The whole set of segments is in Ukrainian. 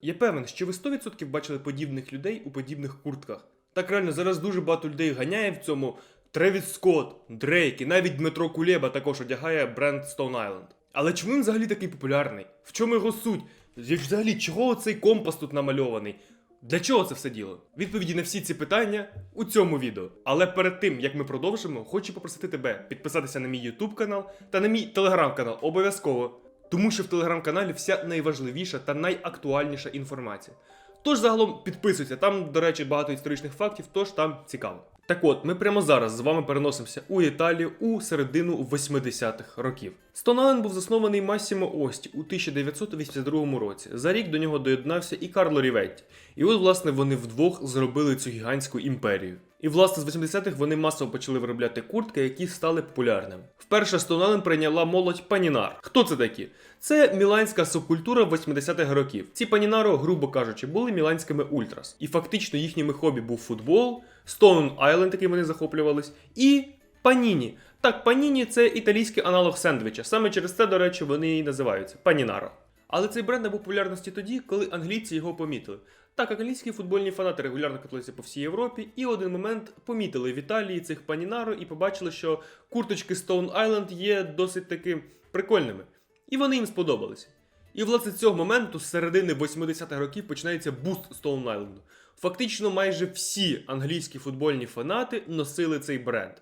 Я певен, що ви 100% бачили подібних людей у подібних куртках. Так реально, зараз дуже багато людей ганяє в цьому. Тревіс Скотт, Дрейк і навіть Дмитро Кулєба також одягає бренд Stone Island. Але чому він взагалі такий популярний? В чому його суть? Взагалі, чого цей компас тут намальований? Для чого це все діло? Відповіді на всі ці питання у цьому відео. Але перед тим як ми продовжимо, хочу попросити тебе підписатися на мій YouTube канал та на мій телеграм-канал обов'язково. Тому що в телеграм-каналі вся найважливіша та найактуальніша інформація. Тож загалом підписуйся, там, до речі, багато історичних фактів, тож там цікаво. Так от, ми прямо зараз з вами переносимося у Італію у середину 80-х років. Стонален був заснований Массімо Ості у 1982 році. За рік до нього доєднався і Карло Ріветті. І от, власне, вони вдвох зробили цю гігантську імперію. І власне з 80-х вони масово почали виробляти куртки, які стали популярними. Вперше Стонален прийняла молодь панінар. Хто це такі? Це міланська субкультура 80-х років. Ці панінаро, грубо кажучи, були міланськими ультрас. І фактично їхніми хобі був футбол, Stone Island, яким вони захоплювались, і паніні. Так, паніні це італійський аналог сендвіча. Саме через це, до речі, вони і називаються панінаро. Але цей бренд набув популярності тоді, коли англійці його помітили. Так, англійські футбольні фанати регулярно каталися по всій Європі, і один момент помітили в Італії цих панінаро і побачили, що курточки Stone Island є досить таки прикольними. І вони їм сподобалися. І власне цього моменту, з середини 80-х років, починається буст Stone Island. Фактично, майже всі англійські футбольні фанати носили цей бренд.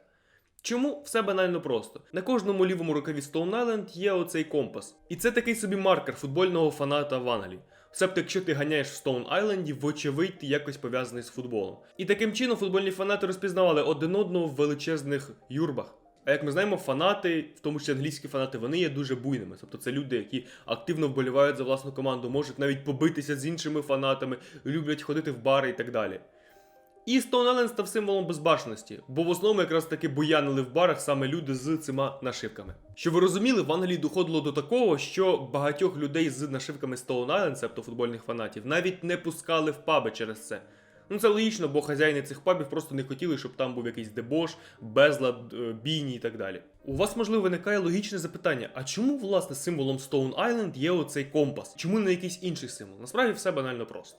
Чому? Все банально просто. На кожному лівому рукаві Stone Island є оцей компас. І це такий собі маркер футбольного фаната в Англії. Себто, якщо ти ганяєш в Стоун Айленді, вочевидь, ти якось пов'язаний з футболом. І таким чином футбольні фанати розпізнавали один одного в величезних юрбах. А як ми знаємо, фанати, в тому числі англійські фанати, вони є дуже буйними. Тобто це люди, які активно вболівають за власну команду, можуть навіть побитися з іншими фанатами, люблять ходити в бари і так далі. І Stone Island став символом безбашеності, бо в основному якраз таки буянили в барах саме люди з цими нашивками. Що ви розуміли, в Англії доходило до такого, що багатьох людей з нашивками Stone Island, тобто футбольних фанатів, навіть не пускали в паби через це. Ну це логічно, бо хазяїни цих пабів просто не хотіли, щоб там був якийсь дебош, безлад, е, бійні і так далі. У вас можливо виникає логічне запитання: а чому власне символом Stone Island є оцей компас? Чому не якийсь інший символ? Насправді все банально просто.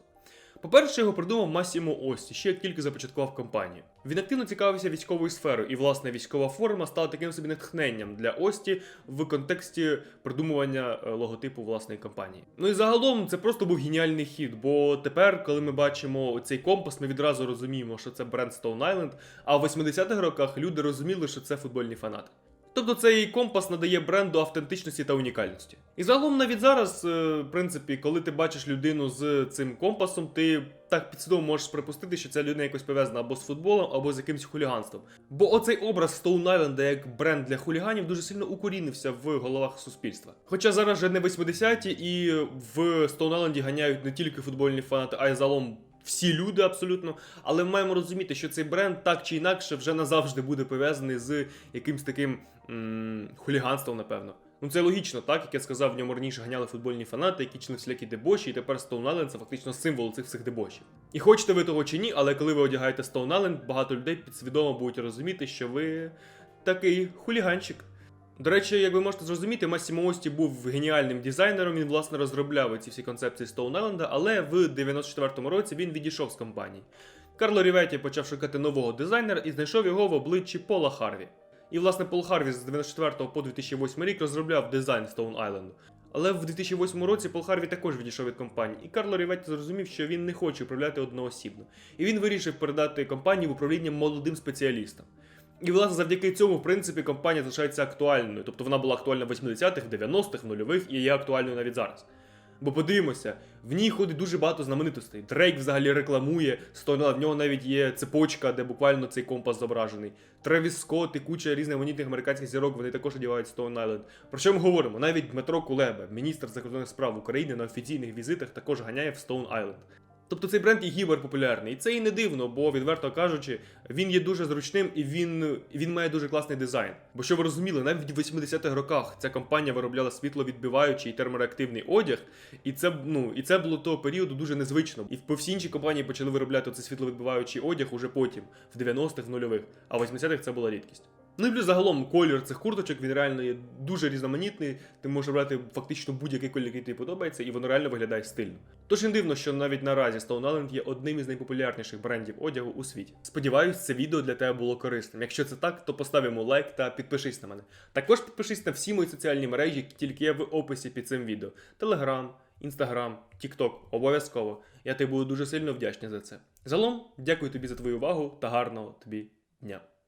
По-перше, його придумав Масімо Ості, ще як тільки започаткував компанію. Він активно цікавився військовою сферою, і власне військова форма стала таким собі натхненням для Ості в контексті придумування е, логотипу власної компанії. Ну і загалом це просто був геніальний хід, бо тепер, коли ми бачимо цей компас, ми відразу розуміємо, що це бренд Stone Island, а в 80-х роках люди розуміли, що це футбольні фанати. Тобто цей компас надає бренду автентичності та унікальності. І загалом навіть зараз, е, в принципі, коли ти бачиш людину з цим компасом, ти так підсвідомо можеш припустити, що ця людина якось пов'язана або з футболом, або з якимось хуліганством. Бо оцей образ Stone Island як бренд для хуліганів дуже сильно укорінився в головах суспільства. Хоча зараз вже не 80-ті, і в Stone Island ганяють не тільки футбольні фанати, а й загалом всі люди абсолютно. Але ми маємо розуміти, що цей бренд так чи інакше вже назавжди буде пов'язаний з якимсь таким м- хуліганством, напевно. Ну це логічно, так як я сказав, в ньому раніше ганяли футбольні фанати, які чинили всілякі дебоші, і тепер Island це фактично символ цих всіх дебошів. І хочете ви того чи ні, але коли ви одягаєте Island, багато людей підсвідомо будуть розуміти, що ви такий хуліганчик. До речі, як ви можете зрозуміти, Массімо Ості був геніальним дизайнером. Він власне розробляв ці всі концепції Stone Island, але в 94-му році він відійшов з компанії. Карло Ріветті почав шукати нового дизайнера і знайшов його в обличчі Пола Харві. І власне Пол Харві з 94 по 2008 рік розробляв дизайн Stone Island. Але в 2008 році Пол Харві також відійшов від компанії, і Карло Ріветті зрозумів, що він не хоче управляти одноосібно. І він вирішив передати компанію в управління молодим спеціалістам. І власне завдяки цьому, в принципі, компанія залишається актуальною. Тобто вона була актуальна в 80-х, 90-х, нульових і є актуальною навіть зараз. Бо подивимося, в ній ходить дуже багато знаменитостей. Дрейк взагалі рекламує Stone в нього навіть є цепочка, де буквально цей компас зображений. Тревіс Скотт і куча різноманітних американських зірок, вони також одягають Stone Island. Про що ми говоримо? Навіть Дмитро Кулеба, міністр закордонних справ України на офіційних візитах, також ганяє в Stone Island. Тобто цей бренд є гіперпопулярний. І це і не дивно, бо, відверто кажучи, він є дуже зручним і він, він має дуже класний дизайн. Бо що ви розуміли, навіть в 80-х роках ця компанія виробляла світловідбиваючий термореактивний одяг, і це, ну, і це було того періоду дуже незвично. І по всі інші компанії почали виробляти цей світловідбиваючий одяг уже потім, в 90-х, в нульових, а в 80-х це була рідкість. Ну і плюс загалом колір цих курточок він реально є дуже різноманітний. Ти можеш брати фактично будь-який колір, який тобі подобається, і воно реально виглядає стильно. Тож не дивно, що навіть наразі Stone Island є одним із найпопулярніших брендів одягу у світі. Сподіваюсь, це відео для тебе було корисним. Якщо це так, то постав йому лайк та підпишись на мене. Також підпишись на всі мої соціальні мережі, які тільки є в описі під цим відео: Телеграм, Інстаграм, Тікток, обов'язково. Я тобі буду дуже сильно вдячний за це. Загалом, дякую тобі за твою увагу та гарного тобі дня.